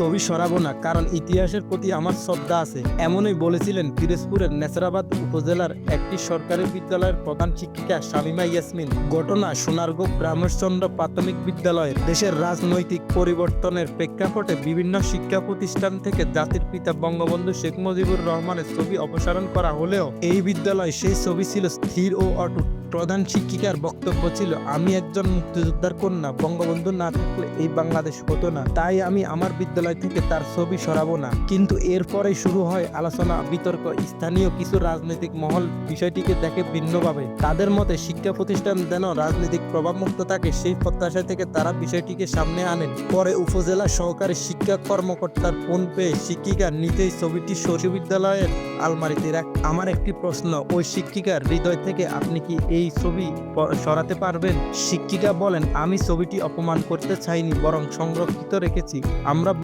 ছবি সরাবো না, কারণ ইতিহাসের প্রতি আমার শ্রদ্ধা আছে। এমনই বলেছিলেন পিরোজপুরের নেসরাবাদ উপজেলার একটি সরকারি বিদ্যালয়ের প্রধান শিক্ষিকা শামিমা ইয়াসমিন। ঘটনা সোনারগাঁও ব্রাহ্মণচন্দ্র প্রাথমিক বিদ্যালয়ের দেশের রাজনৈতিক পরিবর্তনের প্রেক্ষাপটে বিভিন্ন শিক্ষা প্রতিষ্ঠান থেকে জাতির পিতা বঙ্গবন্ধু শেখ মুজিবুর রহমানের ছবি অপসারণ করা হলেও এই বিদ্যালয় সেই ছবি ছিল স্থির ও অটুট। প্রধান শিক্ষিকার বক্তব্য ছিল, আমি একজন মুক্তিযোদ্ধার কন্যা, বঙ্গবন্ধু না থাকলে এই বাংলাদেশ হতো না। তাই আমি আমার বিদ্যালয় থেকে তার ছবি সরাবো না। কিন্তু এরপরেই শুরু হয় আলোচনা, বিতর্ক, স্থানীয় কিছু রাজনৈতিক মহল বিষয়টিকে দেখে ভিন্নভাবে। তাদের মতে, শিক্ষা প্রতিষ্ঠান যেন রাজনৈতিক প্রভাবমুক্ত থাকে, সেই প্রত্যাশা থেকে তারা বিষয়টিকে সামনে আনেন। পরে উপজেলা সহকারী শিক্ষা কর্মকর্তার ফোন পেয়ে শিক্ষিকা নিজেই ছবিটি বিশ্ববিদ্যালয়ের আলমারিতে রাখ। আমার একটি প্রশ্ন, ওই শিক্ষিকার হৃদয় থেকে আপনি কি এই ছবি প- সরাতে পারবেন? শিক্ষিকা বলেন, আমি ছবিটি অপমান করতে চাইনি, বরং সংরক্ষিত রেখেছি। আমরা